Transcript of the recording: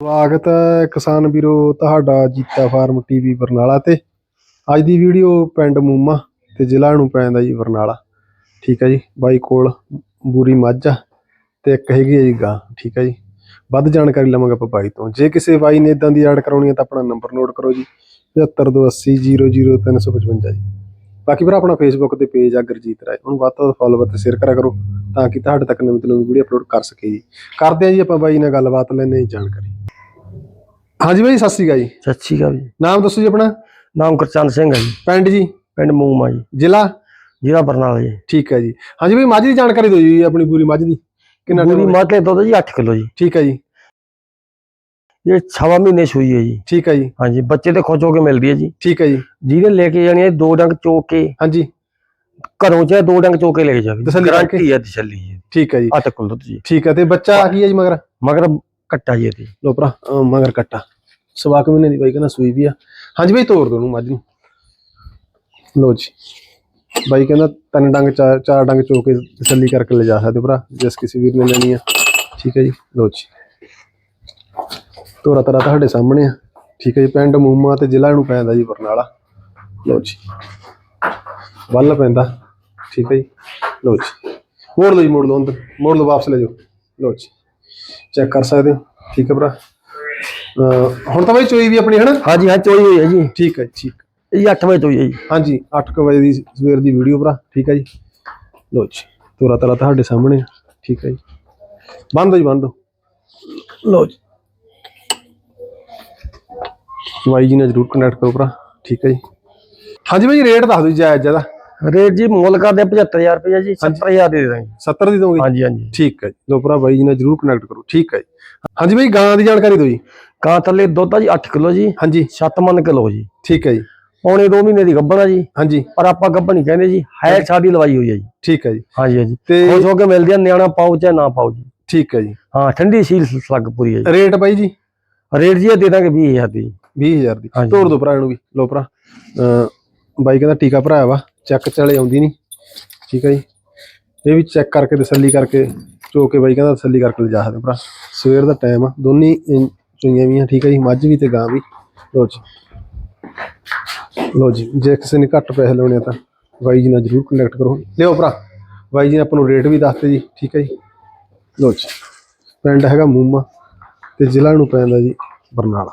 ਸਵਾਗਤ ਹੈ ਕਿਸਾਨ ਵੀਰੋ ਤੁਹਾਡਾ ਜੀਤਾ ਫਾਰਮ ਟੀਵੀ ਬਰਨਾਲਾ ਤੇ। ਅੱਜ ਦੀ ਵੀਡੀਓ ਪਿੰਡ ਮੂਮਾ ਤੇ ਜ਼ਿਲ੍ਹਾ ਨੂੰ ਪੈਂਦਾ ਜੀ ਬਰਨਾਲਾ। ਠੀਕ ਹੈ ਜੀ, ਬਾਈ ਕੋਲ ਬੂਰੀ ਮੱਝ ਆ ਤੇ ਇੱਕ ਹੈਗੀ ਹੈ ਜੀ ਗਾਂ, ਠੀਕ ਹੈ ਜੀ। ਵੱਧ ਜਾਣਕਾਰੀ ਲਵਾਂਗੇ ਆਪਾਂ ਬਾਈ ਤੋਂ। ਜੇ ਕਿਸੇ ਬਾਈ ਨੇ ਇਦਾਂ ਦੀ ਐਡ ਕਰਾਉਣੀ ਹੈ ਤਾਂ ਆਪਣਾ ਨੰਬਰ ਨੋਟ ਕਰੋ ਜੀ 7528000355 ਜੀ। ਬਾਕੀ ਵੀਰ ਆਪਣਾ ਫੇਸਬੁੱਕ ਤੇ ਪੇਜ ਆ ਗੁਰਜੀਤ ਰਾਏ। ਉਹਨੂੰ ਵੱਧ ਤੋਂ ਵੱਧ ਫੋਲੋਵਰ ਤੇ ਸ਼ੇਅਰ ਕਰਿਆ ਕਰੋ ਤਾਂ ਕਿ ਤੁਹਾਡੇ ਤੱਕ ਨਵੀਂ ਤੋਂ ਨਵੀਂ ਵੀਡੀਓ ਅਪਲੋਡ ਕਰ ਸਕੇ ਜੀ। ਕਰਦੇ ਆ ਜੀ ਆਪਾਂ ਬਾਈ ਨਾਲ ਗੱਲਬਾਤ ਲੈਣੇ ਜਾਣਕਾਰੀ। ਹਾਂਜੀ ਬਾਈ ਸਤਿ ਸ਼੍ਰੀ ਅਕਾਲ ਜੀ। ਸਤਿ ਸ਼੍ਰੀ ਅਕਾਲ ਜੀ। ਨਾਮ ਦੱਸੋ ਜੀ ਆਪਣਾ? ਨਾਮ ਗੁਰਚੰਦ ਸਿੰਘ ਹੈ ਜੀ। ਪਿੰਡ ਜੀ? ਪਿੰਡ ਮੂਮਾ ਜੀ। ਜ਼ਿਲ੍ਹਾ? ਜ਼ਿਲ੍ਹਾ ਬਰਨਾਲਾ ਜੀ। ਠੀਕ ਹੈ ਜੀ। ਹਾਂਜੀ ਬਾਈ ਮੱਝ ਦੀ ਜਾਣਕਾਰੀ ਦਿਓ ਜੀ ਆਪਣੀ ਪੂਰੀ ਮੱਝ ਦੀ। ਕਿੰਨਾ ਪੂਰੀ ਮੱਝ ਦੇ ਦੁੱਧ ਜੀ 8 ਕਿਲੋ ਜੀ। ਠੀਕ ਹੈ ਜੀ। ਇਹ ਛਵਾ ਮਹੀਨੇ ਸੂਈ ਹੈ ਜੀ। ਠੀਕ ਹੈ ਜੀ। ਹਾਂਜੀ ਬੱਚੇ ਤੇ ਖੁਸ਼ ਹੋ ਕੇ ਮਿਲਦੀ ਹੈ ਜੀ। ਠੀਕ ਹੈ ਜੀ। ਜਿਹਨੇ ਲੈ ਕੇ ਜਾਣੀ ਹੈ ਦੋ ਡੰਗ ਚੋਕ ਕੇ ਹਾਂਜੀ। ਘਰੋਂ ਚਾਹੇ ਦੋ ਡੰਗ ਚੋਕ ਕੇ ਲੈ ਕੇ ਜਾਵੇ। ਗਾਰੰਟੀ ਹੈ ਤਸੱਲੀ ਜੀ। ਠੀਕ ਹੈ ਜੀ। 8 ਕਿਲੋ ਦੁੱਧ ਜੀ ਠੀਕ ਹੈ ਤੇ ਬੱਚਾ ਕੀ ਹੈ ਜੀ ਮਗਰ? ਮਗਰ ਕੱਟਾ ਜੀ ਇਹਦੀ। ਲੋ ਭਰਾ ਮਗਰ ਕੱਟਾ। ਸਵਾ ਕੁ ਮਹੀਨੇ ਦੀ ਬਾਈ ਕਹਿੰਦਾ ਸੂਈ ਵੀ ਆ। ਹਾਂਜੀ ਬਾਈ ਤੋੜ ਦੋ ਨੂੰ ਮੱਝ ਨੂੰ। ਲੋ ਜੀ। ਬਾਈ ਕਹਿੰਦਾ ਤਿੰਨ ਡੰਗ ਚਾਰ ਚਾਰ ਡੰਗ ਚੋ ਕੇ ਤਸੱਲੀ ਕਰਕੇ ਲੈ ਜਾ ਸਕਦੇ ਹੋ ਭਰਾ ਜਿਸ ਕਿਸੇ ਵੀਰ ਨੇ ਲੈਣੀ ਆ। ਠੀਕ ਹੈ ਜੀ ਲੋ ਜੀ। ਤੋਰਾ ਤਰਾ ਤੁਹਾਡੇ ਸਾਹਮਣੇ ਆ। ਠੀਕ ਹੈ ਜੀ ਪਿੰਡ ਮੂਮਾ ਤੇ ਜ਼ਿਲ੍ਹਾ ਨੂੰ ਪੈਂਦਾ ਜੀ ਬਰਨਾਲਾ। ਲੋ ਜੀ। ਵੱਲ ਪੈਂਦਾ। ਠੀਕ ਹੈ ਜੀ। ਲੋ ਜੀ। ਮੋੜ ਲਓ ਜੀ ਮੋੜ ਲਓ ਅੰਦਰ। ਮੋੜ ਲਓ ਵਾਪਸ ਲੈ ਜਾਓ। ਲੋ ਜੀ। ਚੈੱਕ ਕਰ ਸਕਦੇ ਠੀਕ ਹੈ ਭਰਾ। ਹੁਣ ਤਾਂ ਬਾਈ ਚੋਈ ਵੀ ਆਪਣੀ ਹੈ ਨਾ? ਹਾਂਜੀ ਹਾਂ ਚੋਈ ਹੋਈ ਹੈ ਜੀ। ਠੀਕ ਹੈ ਠੀਕ। ਇਹ 8 ਵਜੇ ਚੋਈ ਹੈ ਜੀ। ਹਾਂਜੀ 8 ਵਜੇ ਦੀ ਸਵੇਰ ਦੀ ਵੀਡੀਓ ਭਰਾ। ਠੀਕ ਹੈ ਜੀ। ਲੋ ਜੀ। ਤੋਰਾ ਤਰਾ ਤੁਹਾਡੇ ਸਾਹਮਣੇ ਠੀਕ ਹੈ ਜੀ। ਬੰਦ ਹੋ ਜੀ ਬੰਦ ਲੋ ਜੀ। ਬਾਈ ਜੀ ਨਾਲ ਜਰੂਰ ਕਨੈਕਟ ਕਰੋ ਭਰਾ ਠੀਕ ਹੈ ਜੀ। ਹਾਂਜੀ ਬਾਈ ਰੇਟ ਦੱਸ ਦਿਓ ਜੀ ਜਾਇਜ਼ ਜ਼ਿਆਦਾ। ਰੇਟ ਜੀ ਮੁੱਲ ਕਰਦੇ 75000 ਰੁਪਏ ਜੀ 70000 ਦੇ ਦਾਂਗੇ 70 ਦੀ ਦੋਗੇ ਹਾਂਜੀ ਹਾਂਜੀ। ਠੀਕ ਹੈ ਜੀ। ਲੋ ਭਰਾ ਬਾਈ ਜੀ ਨਾਲ ਜਰੂਰ ਕਨੈਕਟ ਕਰੋ ਠੀਕ ਹੈ ਜੀ। ਹਾਂਜੀ ਬਾਈ ਗਾਂ ਦੀ ਜਾਣਕਾਰੀ ਦਿਓ ਜੀ। ਕਾਂ ਥੱਲੇ ਦੁੱਧ ਆ ਜੀ 8 ਕਿਲੋ ਜੀ। ਹਾਂਜੀ। 7 ਮਨ ਕਿਲੋ ਜੀ। ਠੀਕ ਹੈ ਜੀ। ਪੌਣੇ 2 ਮਹੀਨੇ ਦੀ ਗੱਭਣ ਆ ਜੀ। ਹਾਂਜੀ। ਪਰ ਆਪਾਂ ਗੱਭਣ ਨਹੀਂ ਕਹਿੰਦੇ ਜੀ ਹੈ ਸਾਡੀ ਲਵਾਈ ਹੋਈ ਹੈ ਜੀ। ਠੀਕ ਹੈ ਜੀ। ਹਾਂਜੀ ਹਾਂਜੀ। ਤੇ ਖੁਸ਼ ਹੋ ਕੇ ਮਿਲਦੀ ਆ ਨਿਆਣਾ ਪਾਓ ਚਾਹੇ ਨਾ ਪਾਓ ਜੀ। ਠੀਕ ਹੈ ਜੀ। ਹਾਂ ਠੰਡੀ ਸੀਲ ਸਲੱਗ ਪੂਰੀ ਹੈ ਰੇਟ ਬਾਈ ਜੀ? ਜੀ ਰੇਟ ਜੀ ਇਹ ਦੇ ਦਾਂਗੇ 20000 ਦੀ। 20000 ਦੀ। ਹਾਂਜੀ। ਤੋੜ ਦੋ ਭਰਾ ਇਹਨੂੰ ਵੀ। ਲੋ ਭਰਾ ਅਹ ਬਾਈ ਕਹਿੰਦਾ ਟੀਕਾ ਭਰਾਇਆ ਵਾ ਚੈੱਕ ਚਾਲੇ ਆਉਂਦੀ ਨਹੀਂ ਠੀਕ ਹੈ ਜੀ। ਇਹ ਵੀ ਚੈੱਕ ਕਰਕੇ ਤਸੱਲੀ ਕਰਕੇ ਚੋ ਕੇ ਬਾਈ ਕਹਿੰਦਾ ਤਸੱਲੀ ਕਰਕੇ ਲਿਜਾ ਸਕਦੇ ਭਰਾ। ਸਵੇਰ ਦਾ ਟਾਈਮ ਆ ਦੋਨੀ ਚੋਈਆਂ ਵੀ ਆ ਠੀਕ ਹੈ ਜੀ। ਮੱਝ ਵੀ ਤੇ ਗਾਂ ਵੀ। ਲੋ ਜੀ। ਲੋ ਜੀ ਜੇ ਕਿਸੇ ਨੇ ਘੱਟ ਪੈਸੇ ਲਾਉਣੇ ਆ ਤਾਂ ਬਾਈ ਜੀ ਨਾਲ ਜਰੂਰ ਕੰਟੈਕਟ ਕਰੋ। ਲਿਓ ਭਰਾ ਬਾਈ ਜੀ ਨੇ ਆਪਾਂ ਨੂੰ ਰੇਟ ਵੀ ਦੱਸਤੇ ਜੀ ਠੀਕ ਹੈ ਜੀ। ਲੋ ਜੀ। ਪਿੰਡ ਹੈਗਾ ਮੂਮਾ ਤੇ ਜ਼ਿਲ੍ਹਾ ਨੂੰ ਪੈਂਦਾ ਜੀ ਬਰਨਾਲਾ।